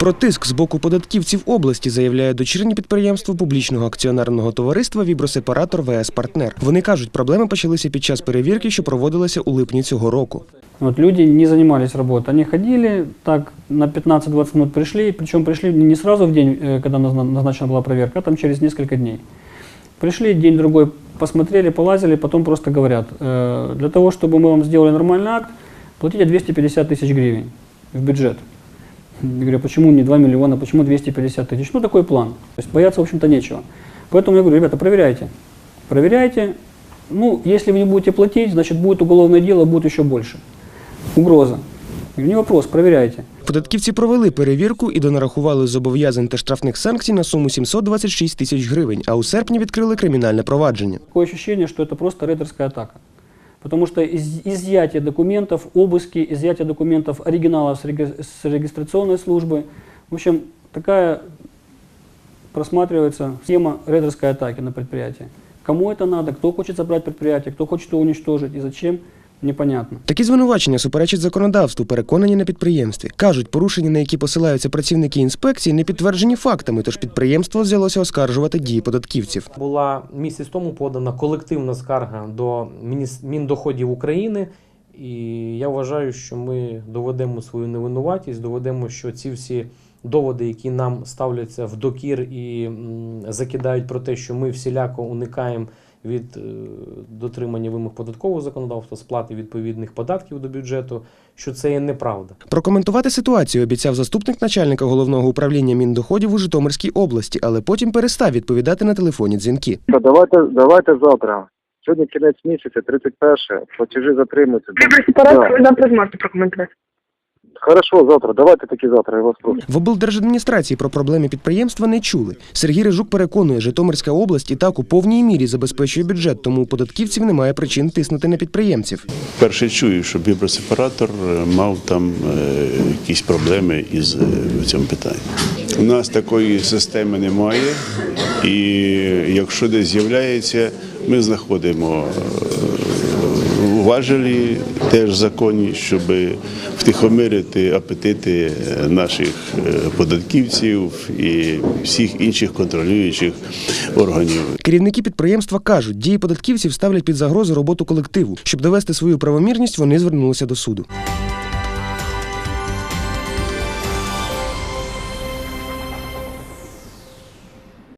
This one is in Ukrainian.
Про тиск з боку податківців області заявляє дочірнє підприємство публічного акціонерного товариства Вібросепаратор ВС Партнер. Вони кажуть, проблеми почалися під час перевірки, що проводилася у липні цього року. Вот люди не занимались работой. Они ходили, так на 15-20 минут пришли, причем пришли не сразу в день, э, когда назна- назначена была проверка, а там через несколько дней. Пришли день-другой, посмотрели, полазили, потом просто говорят, э, для того, чтобы мы вам сделали нормальный акт, платите 250 тысяч гривен в бюджет. Я говорю, «А почему не 2 миллиона, почему 250 тысяч? Ну, такой план. То есть бояться, в общем-то, нечего. Поэтому я говорю, ребята, проверяйте. Проверяйте. Ну, если вы не будете платить, значит, будет уголовное дело, будет еще больше. Угроза. Я говорю, не вопрос, проверяйте. Податківці провели перевірку і донарахували зобов'язань та штрафних санкцій на суму 726 тисяч гривень, а у серпні відкрили кримінальне провадження. Такое ощущение, что это просто рейдерская атака. Потому что из- изъятие документов, обыски, изъятие документов оригиналов с, реги- с регистрационной службы. В общем, такая просматривается схема рейдерской атаки на предприятие. Кому это надо, кто хочет забрать предприятие, кто хочет его уничтожить и зачем, непонятно. Такі звинувачення суперечать законодавству, переконані на підприємстві. Кажуть, порушення, на які посилаються працівники інспекції, не підтверджені фактами, тож підприємство взялося оскаржувати дії податківців. Була місяць тому подана колективна скарга до Міндоходів України, і я вважаю, що ми доведемо свою невинуватість, доведемо, що ці всі доводи, які нам ставляться в докір і закидають про те, що ми всіляко уникаємо від е, дотримання вимог податкового законодавства, сплати відповідних податків до бюджету, що це є неправда. Прокоментувати ситуацію обіцяв заступник начальника головного управління міндоходів у Житомирській області, але потім перестав відповідати на телефонні дзвінки. Давайте, давайте завтра. Сьогодні кінець місяця, 31 платежі затримуються. Вібросепаратор ви завтра зможете прокоментувати. Хорошо, завтра. Давайте таки завтра, я вас прошу. В облдержадміністрації про проблеми підприємства не чули. Сергій Рижук переконує, Житомирська область і так у повній мірі забезпечує бюджет, тому у податківців немає причин тиснути на підприємців. Перше чую, що вібросепаратор е, мав там е, якісь проблеми із е, в цьому питанні. У нас такої системи немає, і якщо десь з'являється, ми знаходимо важелі теж законні, щоб втихомирити апетити е, наших е, податківців і всіх інших контролюючих органів. Керівники підприємства кажуть, дії податківців ставлять під загрозу роботу колективу. Щоб довести свою правомірність, вони звернулися до суду.